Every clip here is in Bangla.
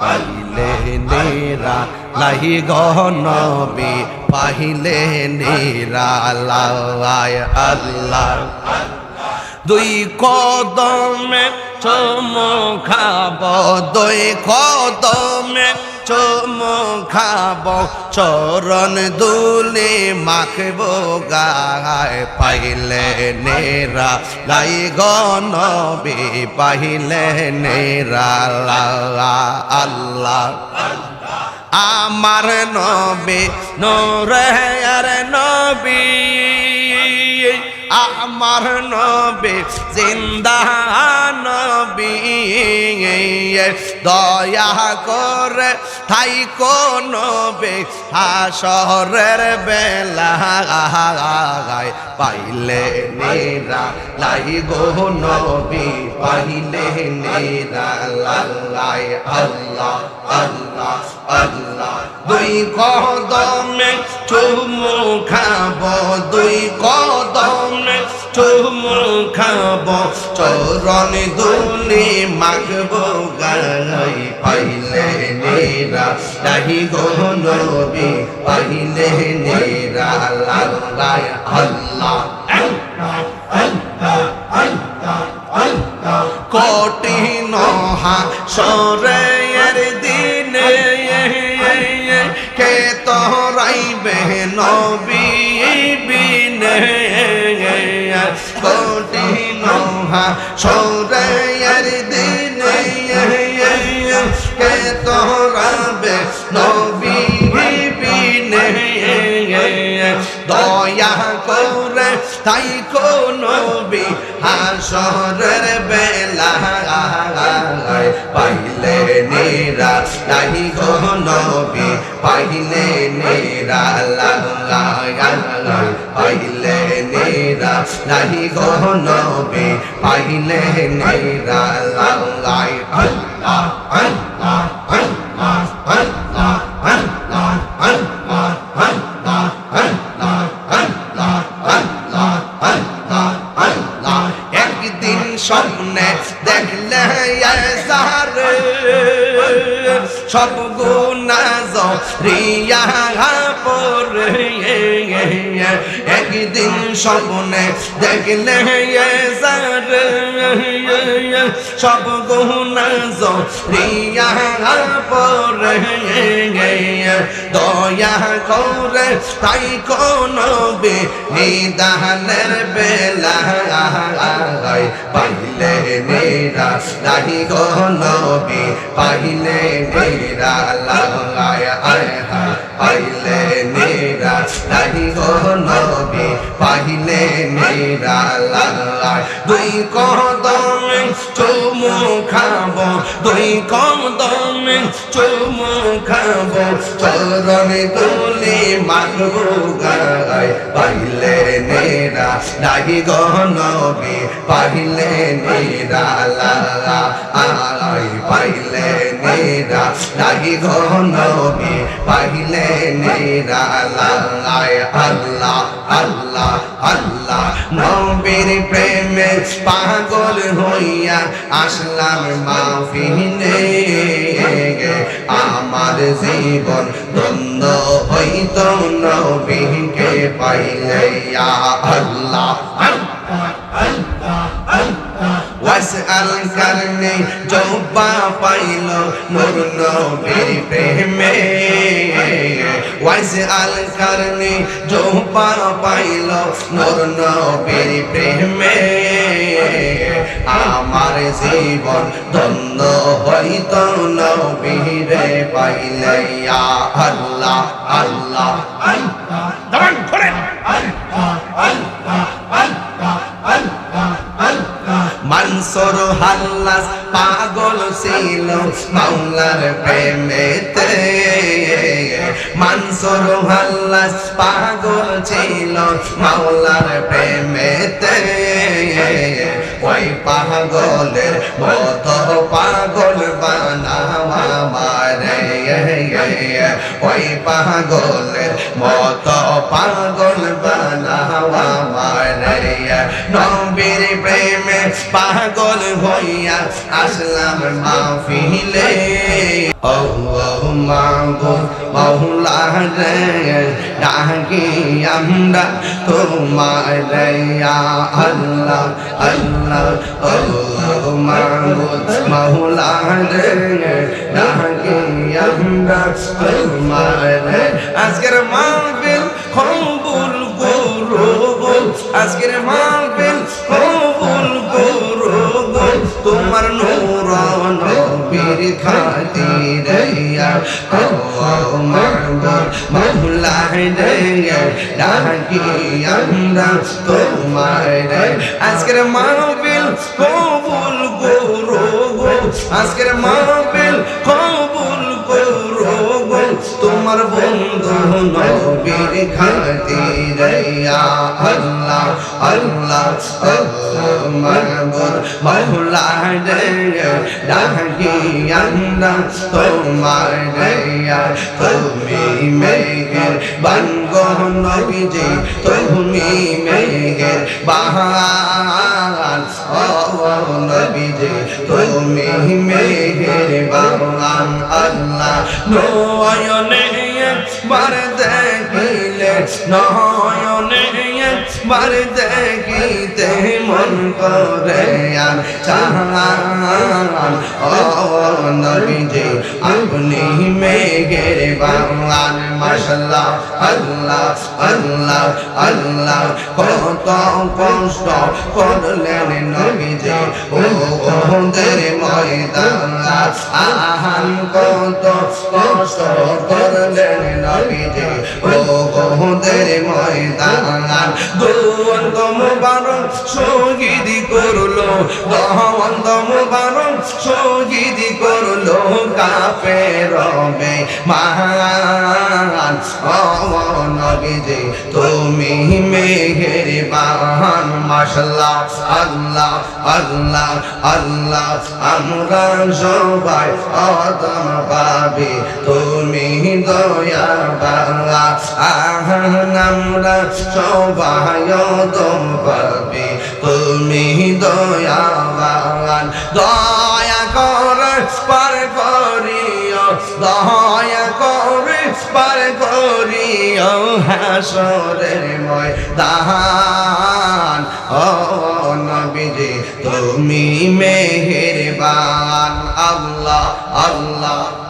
পাইলে নেরা লাহি গনবি পাইলে নেরা লাই আল্লাহ। দুই কদমে চমো খাব দুই কদমে চমো খাব চরণ দুলে মাখব গায় পাইলে নেরা লাই গনবি পাইলে নেরা, লা আল্লাহ আমার নবী, নোরে আর নবী। আমার নবী, জিন্দা নবী, দয়া করে ঠাই কোন হাসরের বেলা পাইলে নেরা, লাই গো নবী, পাইলে নেরা লাই আল্লাহ আল্লাহ আল্লাহ। দুই কদমে চুমু খাব, দুই কদমে চুমু খাব চরণ দুলি মাগব গাই পাইলে নেরা ডাহি গো নবী, পাইলে নেরা আল্লাহ আল্লাহ। কঠিন হাসরের দিনে হাসরের দিনে কে তোরাবে নবী বিনে দয়া করে তাই নবী হাসরের বেলা পাইলে নেরা নাহি গো নবী পাইলে নেরা পাইলে নেরা নাহি গো নবী পাইলে নেরা একদিন স্বপ্নে দেখলে সব রিয়া পরে দয়া করে তাই কোন হবে নিদানের বেলা। পাইলে নেরা লাহি গো নবী পাইলে নেরা লাগায় পাইলে পাহিলে দুই কদম চুমু খাব, দুই কদম চুমু খাব। চরণে তুলে পাহিলে নেরা নাহি গহনবে পাহিলে নেরা পাহিলে নেরা, নাহি গো নবী পাইলে নেরা। লালাই আল্লাহ আল্লাহ আল্লাহ। নবীর প্রেমে পাগল হইয়া আসলাম মাহফিলে। আমার জীবন দ্বন্দ্ব হইত নবীকে পাইলে। ইয়া আল্লাহ। ওয়াসআল করনে জব্বা পাইল নূর নবীর প্রেমে। ওয়াসআল করনে জব্বা পাইল নূর নবীর প্রেমে। আমার জীবন ধন্য হইত নবীরে পাইলে ইয়া আল্লাহ আল্লাহ আল্লাহ। দামান ধরেন মানসর হাল্লাস পাগল ছিল মাওলার প্রেমেতে। মানসর হাল্লাস পাগল ছিল মাওলার প্রেমেতে। ওই পাগলের মত পাগল বানাওয়া মারে। ওই পাগলের মত পাগল বানাওয়া মানে নবীর প্রেমে পাগল হইয়া আসলাম মাহফিলে। ও রে ডাকি আমরা আজকের মাহফিল কবুল করো আজকের মাহফিল কবুল করো তোমার নূর নবীর খাতিরে আজকের মাহফিল কবুল করো আজকের মাহফিল কবুল আল্লাহ মাহবুব মৌলা রে ডাকি আমরা তোমার রেয়া তুমি মেঘের বাঙ্গ নবীজি তুমি মেঘের বাহান ও নবীজি তুমি মেঘের বাহান আল্লাহ নয়নে বার দেখিতে মন করে আর চাহান ও নবীজি, আপনি মেঘের বাংলান মাশাল্লাহ, আল্লাহ আল্লাহ আল্লাহ। কত কষ্ট করলেন ও ওদের ময়দান আহান, কত কষ্ট করলেন ও ওদের ময়দান দুয়ন্ত মুবারক শহীদ করল। দহন্ত মুবারক শহীদ করল। কাফে রবে মহান। নবীজি তুমি মেঘের বাহান মাশাল্লাহ, আল্লাহ আল্লাহ আল্লাহ। আমরা সবাই অদম পাবি। তুমি দয়া বাংলা আহান আমরা সবাই তুমি দয়া বাংলান দয়া করে পার করিও, দয়া করে পার করিও, হাসরের ময়দান। ও নবীজি, তুমি মেহেরবান। আল্লাহ আল্লাহ।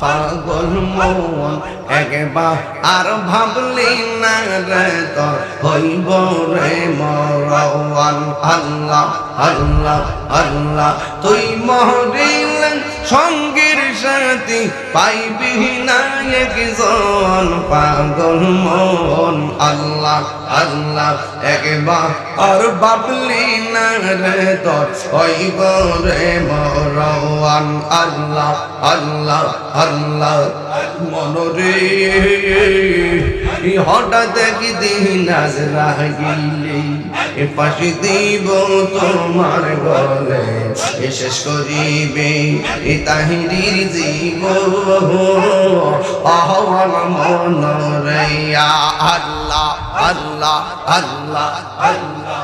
পাগল মন, একবার আর ভাবলি না রে তো হইব রে মরওয়ান আল্লাহ আল্লাহ আল্লাহ, তুই মহরিলেন সঙ্গীর সাথী পাইবি না একজন পাগল মন। আল্লাহ আল্লাহ, একবার আর বাবলি না রে মরওয়ান আল্লাহ আল্লাহ আল্লাহ, মনরে হঠাৎ একদিন আজ রাগিলে এ পাশে দিব তোমার গলে, এ শেষ করিবে এ তাহিরির জীব আহ্বান মনরে আল্লাহ আল্লাহ আল্লাহ আল্লাহ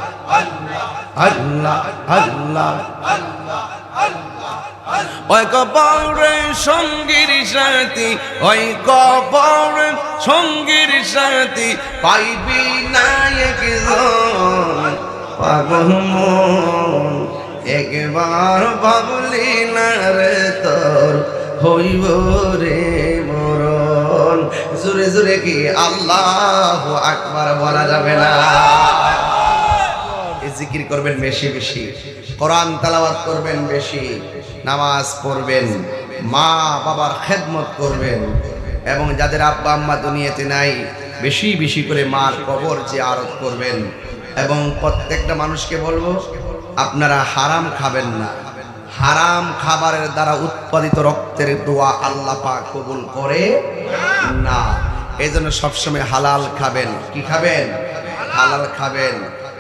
আল্লাহ আল্লাহ আল্লাহ। সঙ্গীর সাথী, ওই কবরে সঙ্গীর সাথী, পাইবি না একবার ভাবলি না রে তোর হইব রে মরণ। জোরে জোরে কি আল্লাহ আকবার বলা যাবে না? জিকির করবেন বেশি বেশি, কোরআন তালাবাত করবেন বেশি। নামাজ পড়বেন, মা বাবার খেদমত করবেন এবং যাদের আব্বা আম্মা দুনিয়াতে নাই, বেশি বেশি করে মার কবর যে আরত করবেন। এবং প্রত্যেকটা মানুষকে বলব, আপনারা হারাম খাবেন না। হারাম খাবারের দ্বারা উৎপাদিত রক্তের দোয়া আল্লাহ পাক কবুল করে না। এই জন্য সবসময় হালাল খাবেন। কি খাবেন? হালাল খাবেন।